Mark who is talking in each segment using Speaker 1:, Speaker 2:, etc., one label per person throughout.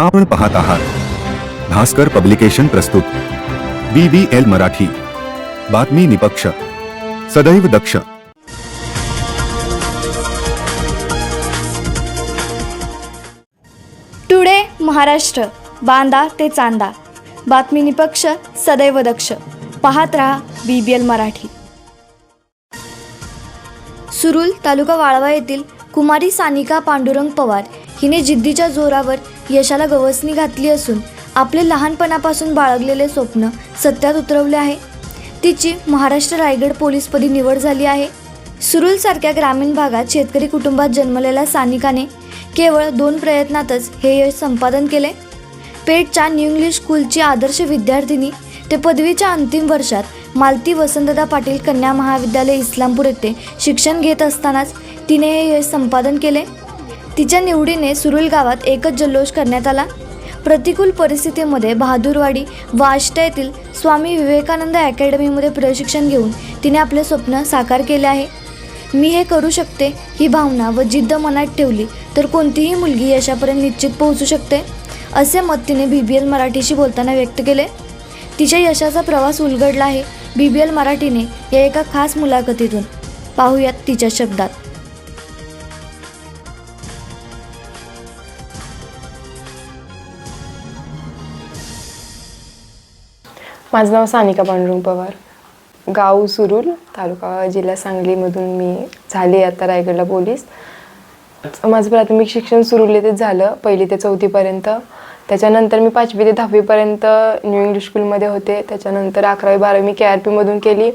Speaker 1: आपण पाहत आहात. भास्कर पब्लिकेशन प्रस्तुत. B B L Marathi. बातमी निपक्ष. सदैव दक्ष.
Speaker 2: टुडे महाराष्ट्र. बांदा ते चांदा. बातमी निपक्ष सदैव दक्ष. पाहत रहा B B L Marathi. Surul taluka Walwa येथील कुमारी सानिका पांडुरंग पवार हिने जिद्दीच्या जोरावर यशाला गवसणी घातली असून आपले लहानपणापासून बाळगलेले स्वप्न सत्यात उतरवले आहे. तिची महाराष्ट्र रायगड पोलीसपदी निवड झाली आहे. सुरुलसारख्या ग्रामीण भागात शेतकरी कुटुंबात जन्मलेल्या सानिकाने केवळ दोन प्रयत्नातच हे यश संपादन केले. पेठच्या न्यू इंग्लिश स्कूलची आदर्श विद्यार्थिनी ते पदवीच्या अंतिम वर्षात मालती वसंतदा पाटील कन्या महाविद्यालय इस्लामपूर येथे शिक्षण घेत असतानाच तिने हे यश संपादन केले. तिच्या निवडीने सुरुल गावात एकच जल्लोष करण्यात आला. प्रतिकूल परिस्थितीमध्ये बहादूरवाडी व आष्टा येथील स्वामी विवेकानंद अकॅडमीमध्ये प्रशिक्षण घेऊन तिने आपले स्वप्न साकार केले आहे. मी हे करू शकते ही भावना व जिद्द मनात ठेवली तर कोणतीही मुलगी यशापर्यंत निश्चित पोहोचू शकते असे मत तिने बी बी एल मराठीशी बोलताना व्यक्त केले. तिच्या यशाचा प्रवास उलगडला आहे. बी बी एल मराठीने या एका खास मुलाखतीतून. पाहूयात तिच्या शब्दात.
Speaker 3: माझं नाव सानिका पांडुरंग पवार. गाव सुरूर तालुका जिल्हा सांगलीमधून मी झाले आता रायगडला पोलीस. माझं प्राथमिक शिक्षण सुरुल येथेच झालं पहिली ते चौथीपर्यंत. त्याच्यानंतर मी पाचवी ते दहावीपर्यंत न्यू इंग्लिश स्कूलमध्ये होते. त्याच्यानंतर अकरावी बारावी मी के आर पीमधून केली.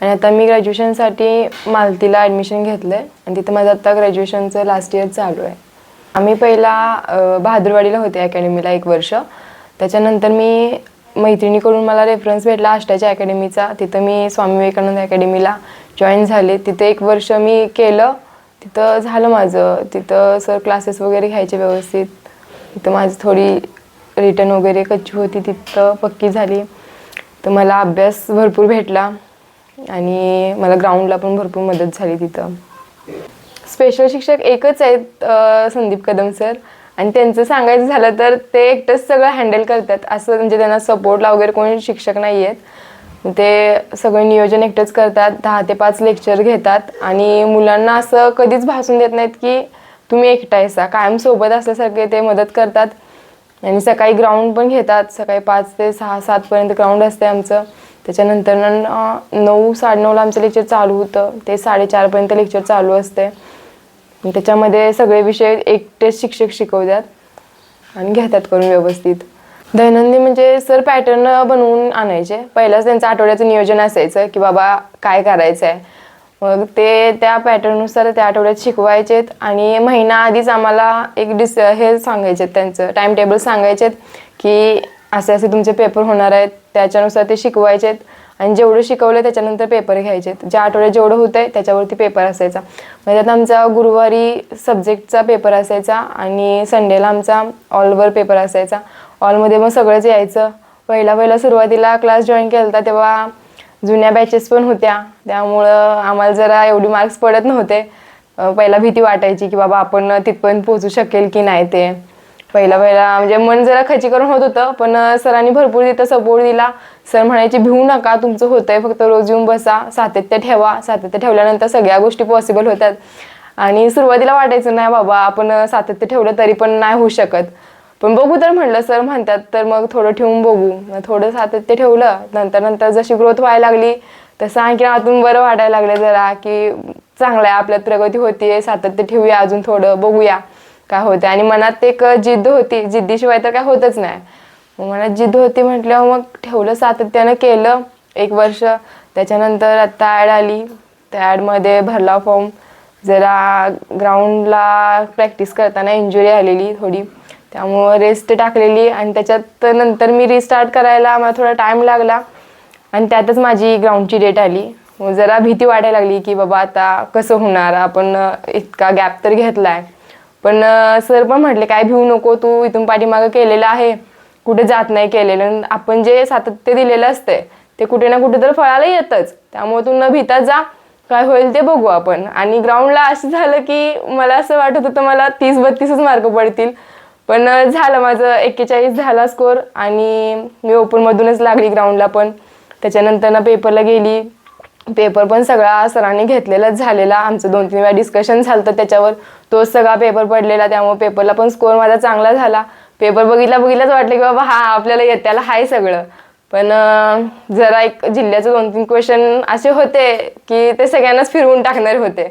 Speaker 3: आणि आता मी ग्रॅज्युएशनसाठी मालतीला ॲडमिशन घेतलं आहे आणि तिथं माझं आता ग्रॅज्युएशनचं लास्ट इयर चालू आहे. आम्ही पहिला अ, बहादूरवाडीला होते अकॅडमीला एक वर्ष. त्याच्यानंतर मी मैत्रिणीकडून मला रेफरन्स भेटला आष्टाच्या अकॅडमीचा तिथं मी स्वामी विवेकानंद अकॅडमीला जॉईन झाले. तिथं एक वर्ष मी केलं. तिथं झालं माझं. तिथं सर क्लासेस वगैरे घ्यायचे व्यवस्थित. तिथं माझी थोडी रिटर्न वगैरे कच्ची होती. तिथं पक्की झाली. तर मला अभ्यास भरपूर भेटला आणि मला ग्राउंडला पण भरपूर मदत झाली तिथं. स्पेशल शिक्षक एकच आहेत संदीप कदम सर आणि त्यांचं सांगायचं झालं तर ते एकटंच सगळं हँडल करतात. असं म्हणजे त्यांना सपोर्टला वगैरे कोणी शिक्षक नाही आहेत ते सगळं नियोजन एकटंच करतात. दहा ते पाच लेक्चर घेतात. आणि मुलांना असं कधीच भासून देत नाहीत की तुम्ही एकटा आहेसा. कायम सोबत असल्यासारखे ते मदत करतात. आणि सकाळी ग्राउंड पण घेतात. सकाळी पाच ते सहा सातपर्यंत ग्राउंड असते आमचं. त्याच्यानंतर नऊ नऊ साडेनऊला आमचं लेक्चर चालू होतं. ते साडेचारपर्यंत लेक्चर चालू असते त्याच्यामध्ये सगळे विषय एकटेच शिक्षक शिकवतात आणि घेतात करून व्यवस्थित. दैनंदिन म्हणजे सर पॅटर्न बनवून आणायचे. पहिलाच त्यांचं आठवड्याचं नियोजन असायचं की बाबा काय करायचं आहे मग ते त्या पॅटर्ननुसार त्या आठवड्यात शिकवायचेत आणि महिना आधीच आम्हाला एक डिस हे सांगायचे त्यांचं टाइम टेबल सांगायचेत की असे असे तुमचे पेपर होणार आहेत त्याच्यानुसार ते शिकवायचेत. आणि जेवढं शिकवलं त्याच्यानंतर पेपर घ्यायचे. ज्या आठवड्यात जेवढं होतं आहे त्याच्यावरती पेपर असायचा. म्हणजे त्यात आमचा गुरुवारी सब्जेक्टचा पेपर असायचा आणि संडेला आमचा ऑलवर पेपर असायचा. ऑलमध्ये मग सगळंच यायचं. पहिला पहिला सुरुवातीला क्लास जॉईन केला होता तेव्हा जुन्या बॅचेस पण होत्या. त्यामुळं आम्हाला जरा एवढी मार्क्स पडत नव्हते. पहिला भीती वाटायची की बाबा आपण तिथपर्यंत पोहोचू शकेल की नाही ते. पहिला पहिला म्हणजे मन जरा खचीकरण होत होतं पण सरांनी भरपूर तिथं सपोर्ट दिला. सर म्हणायचे भिवू नका तुमचं होतंय फक्त रोज येऊन बसा. सातत्य ठेवा. सातत्य ठेवल्यानंतर सगळ्या गोष्टी पॉसिबल होतात. आणि सुरुवातीला वाटायचं नाही बाबा आपण सातत्य ठेवलं तरी पण नाही होऊ शकत. पण बघू तर म्हटलं सर म्हणतात तर मग थोडं ठेवून बघू. मग थोडं सातत्य ठेवलं नंतर नंतर जशी ग्रोथ व्हायला लागली तसं आणखी आतून बरं वाटायला लागलं जरा की चांगलं आहे आपल्यात प्रगती होतीये सातत्य ठेवूया अजून थोडं बघूया. काय होतं? आणि मनात एक जिद्द होती. जिद्दीशिवाय तर काय होतच नाही. मग मनात जिद्द होती म्हटल्यावर मग ठेवलं सातत्यानं केलं. एक वर्ष. त्याच्यानंतर आत्ता ॲड आली. त्या ॲडमध्ये भरला फॉर्म. जरा ग्राउंडला प्रॅक्टिस करताना इंजुरी आलेली थोडी. त्यामुळं रेस्ट टाकलेली. आणि त्याच्यात नंतर मी रिस्टार्ट करायला मला थोडा टाईम लागला. आणि त्यातच माझी ग्राउंडची डेट आली. मग जरा भीती वाटायला लागली की बाबा आता कसं होणार? आपण इतका गॅप तर घेतला आहे पण सर पण म्हटले काय भिवू नको तू इथून पाठीमागं केलेलं आहे. कुठे जात नाही केलेलं. आपण जे सातत्य दिलेलं असतंय ते कुठे ना कुठे तर फळाला येतच. त्यामुळे तू न भिता जा. काय होईल ते बघू आपण. आणि ग्राउंडला असं झालं की मला असं वाटत होतं मला तीस बत्तीसच मार्क पडतील. पण झालं माझं एक्केचाळीस झाला स्कोर आणि मी ओपनमधूनच लागली ग्राउंडला पण. त्याच्यानंतर ना पेपरला गेली. पेपर पण सगळा सरांनी घेतलेलाच झालेला. आमचं दोन तीन वेळा डिस्कशन झालं तर त्याच्यावर. तोच सगळा पेपर पडलेला त्यामुळे पेपरला पण स्कोर माझा चांगला झाला. पेपर बघितला बघितलाच वाटलं की बाबा हा आपल्याला येत्याला हाय सगळं. पण जरा एक जिल्ह्याचे दोन तीन क्वेश्चन असे होते की ते सगळ्यांनाच फिरवून टाकणारे होते.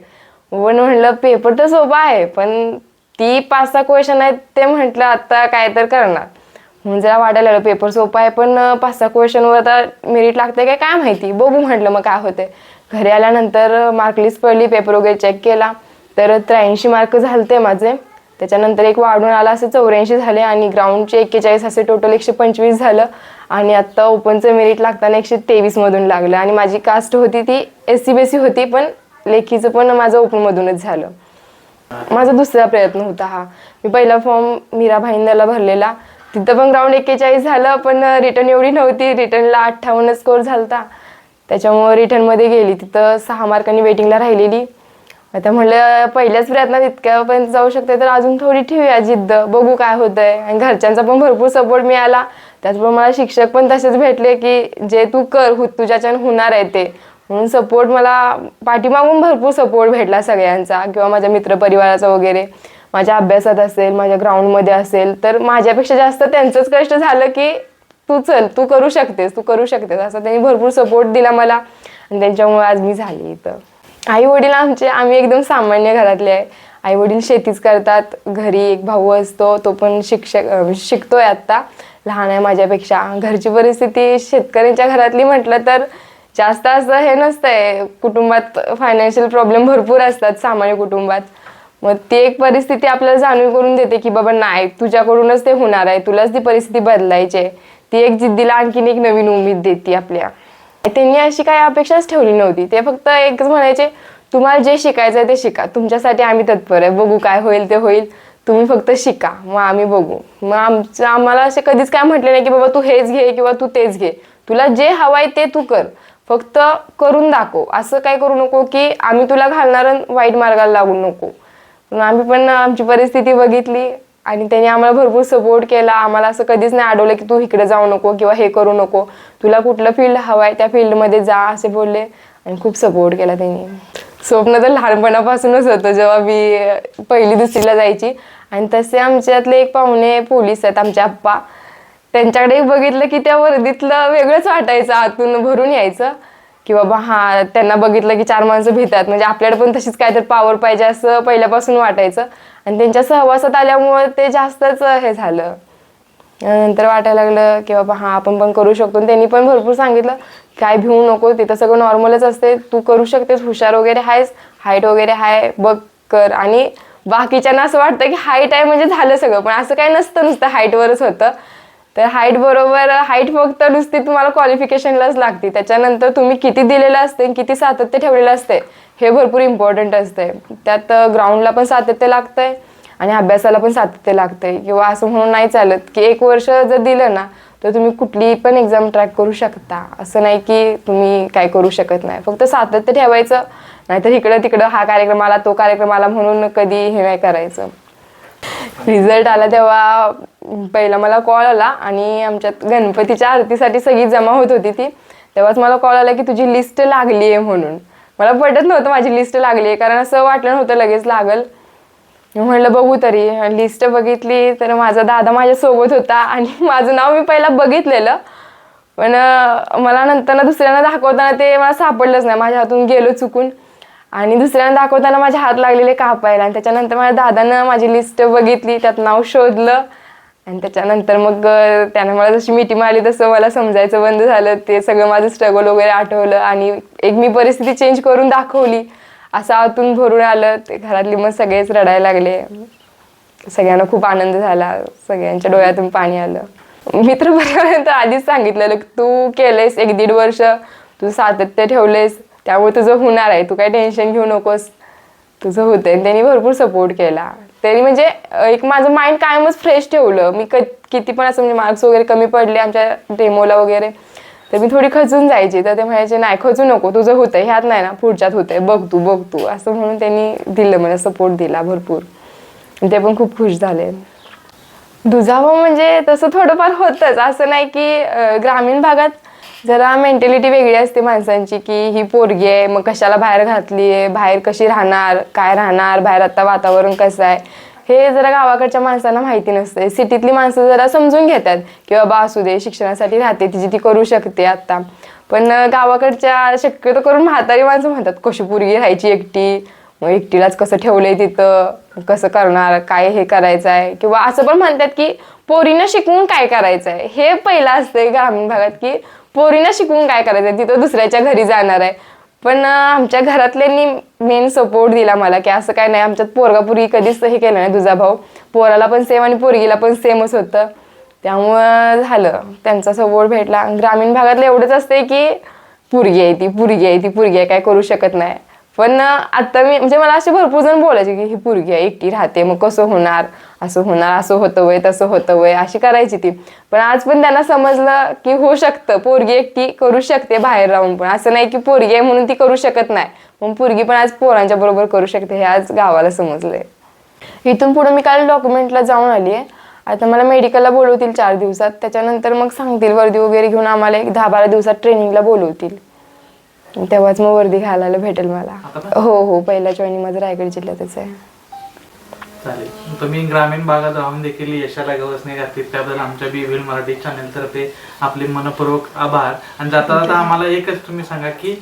Speaker 3: पण म्हटलं पेपर तर सोपा आहे पण ती पाच सहा क्वेश्चन आहेत ते म्हटलं आता काय तर करणार. म्हणून जरा वाटायला लागलं. पेपर सोपा आहे पण पाच सहा क्वेश्चनवर आता मेरिट लागते काय काय माहिती? बघू म्हटलं मग काय होते घरी आल्यानंतर मार्क पडली पेपर वगैरे चेक केला. तर त्र्याऐंशी मार्क झालते माझे. त्याच्यानंतर एक वाढून आला असं चौऱ्याऐंशी झाले आणि ग्राउंडचे एक्केचाळीस असे टोटल एकशे पंचवीस झालं. आणि आत्ता ओपनचं मेरिट लागताना एकशे तेवीसमधून लागलं. आणि माझी कास्ट होती ती एस सी बी सी होती पण लेखीचं पण माझं ओपनमधूनच झालं. माझा दुसरा प्रयत्न होता हा. मी पहिला फॉर्म मीरा भरलेला. तिथं पण ग्राउंड एक्केचाळीस झालं पण रिटर्न एवढी नव्हती. रिटर्नला अठ्ठावन्न स्कोर झालता. त्याच्यामुळं रिटर्नमध्ये गेली. तिथं सहा मार्कांनी वेटिंगला राहिलेली. आता म्हणलं पहिल्याच प्रयत्नात इतक्यापर्यंत जाऊ शकते तर अजून थोडी ठेवूया जिद्द. बघू काय होतंय. आणि घरच्यांचा पण भरपूर सपोर्ट मिळाला. त्याचबरोबर मला शिक्षक पण तसेच भेटले की जे तू कर हो तुझ्याच्यानं होणार आहे ते. म्हणून सपोर्ट मला पाठीमागून भरपूर सपोर्ट भेटला सगळ्यांचा किंवा माझ्या मित्रपरिवाराचा वगैरे. माझ्या अभ्यासात असेल माझ्या ग्राउंडमध्ये असेल तर माझ्यापेक्षा जास्त त्यांचंच कष्ट झालं की तू चल तू करू शकतेस तू करू शकतेस. असं त्यांनी भरपूर सपोर्ट दिला मला आणि त्यांच्यामुळे आज मी झाली इथं. आई वडील आमचे आम्ही एकदम सामान्य घरातले आहे. आई वडील शेतीच करतात घरी एक भाऊ असतो तो पण शिक्षक शिकतोय आत्ता. लहान आहे माझ्यापेक्षा. घरची परिस्थिती शेतकऱ्यांच्या घरातली म्हटलं तर जास्त असं हे नसतंय. कुटुंबात फायनान्शियल प्रॉब्लेम भरपूर असतात सामान्य कुटुंबात. मग ती एक परिस्थिती आपल्याला जाणीव करून देते की बाबा नाही तुझ्याकडूनच ते होणार आहे तुलाच ती परिस्थिती बदलायची आहे. ती एक जिद्दीला आणखीन एक नवीन उमेद देते आपल्या. त्यांनी अशी काही अपेक्षाच ठेवली नव्हती. ते फक्त एकच म्हणायचे तुम्हाला जे शिकायचं आहे ते शिका. तुमच्यासाठी आम्ही तत्पर आहे. बघू काय होईल ते होईल. तुम्ही फक्त शिका. मग आम्ही बघू. मग आमचं आम्हाला असे कधीच काय म्हटले नाही की बाबा तू हेच घे किंवा तू तेच घे. तुला जे हवं आहे ते तू कर. फक्त करून दाखव. असं काय करू नको की आम्ही तुला घालणार आणि वाईट मार्गाला लागू नको. आम्ही पण आमची परिस्थिती बघितली आणि त्यांनी आम्हाला भरपूर सपोर्ट केला. आम्हाला असं कधीच नाही अडवलं की तू इकडे जाऊ नको किंवा हे करू नको. तुला कुठलं फील्ड हवं आहे त्या फील्डमध्ये जा असे बोलले आणि खूप सपोर्ट केला त्यांनी. स्वप्न तर लहानपणापासूनच होतं जेव्हा मी पहिली दुसरीला जायची. आणि तसे आमच्यातले एक पाहुणे पोलीस आहेत आमचे आप्पा. त्यांच्याकडे बघितलं की त्या वर्दीतलं वेगळंच वाटायचं आतून भरून यायचं. की बाबा हा त्यांना बघितलं की चार माणसं भेटतात म्हणजे आपल्याला पण तशीच काहीतरी पावर पाहिजे असं पहिल्यापासून वाटायचं. आणि त्यांच्या सहवासात आल्यामुळे ते जास्तच हे झालं. नंतर वाटायला लागलं की बाबा हा आपण पण करू शकतो. आणि त्यांनी पण भरपूर सांगितलं काय भिवू नको तिथं सगळं नॉर्मलच असते. तू करू शकतेस हुशार वगैरे आहेस हाईट वगैरे आहे बघ कर. आणि बाकीच्यांना असं वाटतं की हाईट आहे म्हणजे झालं सगळं. पण असं काही नसतं नुसतं हाईटवरच होतं. तर हाईट बरोबर हाईट फक्त नुसती तुम्हाला क्वालिफिकेशनलाच लागते. त्याच्यानंतर तुम्ही किती दिलेलं असते किती सातत्य ठेवलेलं असते हे भरपूर इम्पॉर्टंट असते त्यात ग्राउंडला पण सातत्य लागतंय आणि अभ्यासाला पण सातत्य लागतंय. किंवा असं म्हणून नाही चालत की एक वर्ष जर दिलं ना तर तुम्ही कुठली पण एक्झाम ट्रॅक करू शकता. असं नाही की तुम्ही काय करू शकत नाही. फक्त सातत्य ठेवायचं नाहीतर इकडं तिकडं हा कार्यक्रम आला तो कार्यक्रम आला म्हणून कधी हे नाही करायचं. रिझल्ट आला तेव्हा पहिला मला कॉल आला आणि आमच्यात गणपतीच्या आरतीसाठी सगळी जमा होत होती ती. तेव्हाच मला कॉल आला की तुझी लिस्ट लागली आहे म्हणून. मला पटत नव्हतं माझी लिस्ट लागली आहे कारण असं वाटलं नव्हतं लगेच लागल. मी म्हणलं बघू तरी. लिस्ट बघितली तर माझा दादा माझ्यासोबत होता आणि माझं नाव मी पहिला बघितलेलं. पण मला नंतर ना दुसऱ्यांना दाखवताना ते मला सापडलंच नाही. माझ्या हातून गेलो चुकून. आणि दुसऱ्यांना दाखवताना माझे हात लागलेले कापायला आणि त्याच्यानंतर माझ्या दादानं माझी लिस्ट बघितली त्यात नाव शोधलं. आणि त्याच्यानंतर मग त्यानं मला जशी मिठी मारली तसं मला समजायचं बंद झालं. ते सगळं माझं स्ट्रगल वगैरे आठवलं आणि एक मी परिस्थिती चेंज करून दाखवली. असं आतून भरून आलं. ते घरातली मग सगळेच रडायला लागले. सगळ्यांना खूप आनंद झाला. सगळ्यांच्या डोळ्यातून पाणी आलं. मित्र परिवाराने तर आधीच सांगितलेलं तू केलेस एक दीड वर्ष. तू सातत्य ठेवलेस त्यामुळे तुझं होणार आहे. तू काही टेन्शन घेऊ नकोस. तुझं होतंय. त्यांनी भरपूर सपोर्ट केला. त्यांनी म्हणजे एक माझं माइंड कायमच फ्रेश ठेवलं. मी क किती पण असं म्हणजे मार्क्स वगैरे कमी पडले आमच्या डेमोला वगैरे तर मी थोडी खचून जायची. तर ते म्हणायचे नाही खचू नको. तुझं होतंय. ह्यात नाही ना. पुढच्यात होतंय. बघ तू बघ तू. असं म्हणून त्यांनी दिलं मला सपोर्ट दिला भरपूर. ते पण खूप खुश झाले. दुजावं म्हणजे तसं थोडंफार होतंच. असं नाही की ग्रामीण भागात जरा मेंटॅलिटी वेगळी असते माणसांची की ही पोरगी आहे मग कशाला बाहेर घातली आहे बाहेर कशी राहणार काय राहणार बाहेर आता वातावरण कसं आहे? हे जरा गावाकडच्या माणसांना माहिती नसते. सिटीतली माणसं जरा समजून घेतात की बाबा असू दे शिक्षणासाठी राहते तिची ती करू शकते आता. पण गावाकडच्या शक्यतो करून म्हातारी माणसं म्हणतात कशी पोरगी राहायची एकटी? मग एकटीलाच कसं ठेवलंय तिथं? कसं करणार? काय हे करायचं आहे किंवा असं पण म्हणतात की पोरीनं शिकवून काय करायचं आहे हे पहिलं असतंय ग्रामीण भागात की पोरींना शिकून काय करायचं आहे तिथं दुसऱ्याच्या घरी जाणार आहे. पण आमच्या घरातल्यांनी मेन सपोर्ट दिला मला की असं काय नाही आमच्यात पोरगा पोरगी कधीच हे केलं नाही तुझा भाऊ. पोराला पण सेम आणि पोरगीला पण सेमच होतं. त्यामुळं झालं. त्यांचा सपोर्ट भेटला. ग्रामीण भागातलं एवढंच असते की पुरगी आहे ती पुरगी आहे ती पुरगी आहे काय करू शकत नाही. पण आता मी म्हणजे मला असे भरपूर जण बोलायचे की ही पुरगी आहे एकटी राहते मग कसं होणार? असं होणार असं होतं वय तसं होतं वय अशी करायची ती. पण आज पण त्यांना समजलं की होऊ शकतं. पोरगी एकटी करू शकते बाहेर राहून पण. असं नाही की पोरगी आहे म्हणून ती करू शकत नाही. मग पोरगी पण आज पोरांच्या बरोबर करू शकते हे आज गावाला समजलंय. इथून पुढे मी काल डॉक्युमेंटला जाऊन आली आहे आता मला मेडिकलला बोलवतील चार दिवसात. त्याच्यानंतर मग सांगतील वर्दी वगैरे घेऊन आम्हाला एक दहा बारा दिवसात ट्रेनिंगला बोलवतील. तेव्हाच मग वर्दी घालायला भेटेल मला. हो हो. पहिल्या जॉईनिंग माझं रायगड जिल्ह्यातच आहे.
Speaker 4: चालेल. तुम्ही ग्रामीण भागात राहून देखील यशाला गवसणी घातली. त्याबद्दल आमच्या बी व्हील मराठी चॅनल तर्फे आपले मनपूर्वक आभार. आणि जाता जाता आम्हाला एकच तुम्ही सांगा की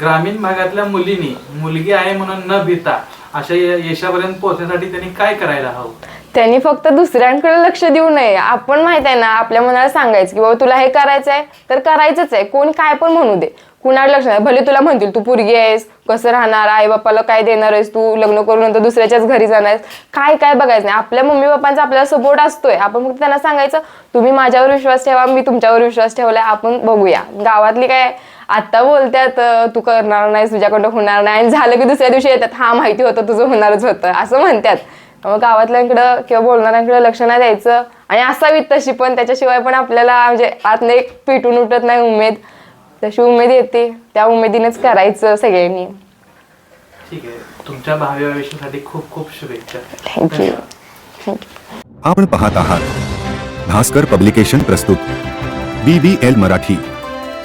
Speaker 4: ग्रामीण भागातल्या मुलींनी मुलगी आहे म्हणून न भीता अशा यशापर्यंत पोहोचण्यासाठी त्यांनी काय करायला हवं?
Speaker 3: त्यांनी फक्त दुसऱ्यांकडे लक्ष देऊ नये. आपण माहीत आहे ना आपल्या मनाला सांगायचं की बाबा तुला हे करायचं आहे तर करायचंच आहे. कोणी काय पण म्हणू दे. कुणाला लक्ष नाही. भले तुला म्हणतील तू पोरगी आहेस कसं राहणार? आई बापाला काय देणार आहेस तू? लग्न करून नंतर दुसऱ्याच्याच घरी जाणार आहेस? काय काय बघायचं नाही. आपल्या मम्मी पप्पांचा आपल्याला सपोर्ट असतोय. आपण फक्त त्यांना सांगायचं तुम्ही माझ्यावर विश्वास ठेवा मी तुमच्यावर विश्वास ठेवलाय. आपण बघूया. गावातली काय आता बोलत्यात अं, तू करणार नाहीस तुझ्याकडं होणार नाही. आणि झालं की दुसऱ्या दिवशी येतात हा माहिती होतं तुझं होणारच होतं. असं म्हणतात मग गावातल्यांकडं किंवा बोलणाऱ्यांकडे लक्ष नाही द्यायचं. आणि असावीत तशी पण त्याच्याशिवाय पण आपल्याला म्हणजे आतनं एक पेटून उठत नाही उमेद. तशी उमेद येते त्या उमेदीनेच करायचं सगळ्यांनी.
Speaker 4: ठीक आहे. तुमच्या भावी आयुष्यासाठी खूप खूप शुभेच्छा.
Speaker 3: थँक्यू थँक्यू
Speaker 1: आपण पाहत आहात भास्कर पब्लिकेशन प्रस्तुत बी बी एल मराठी.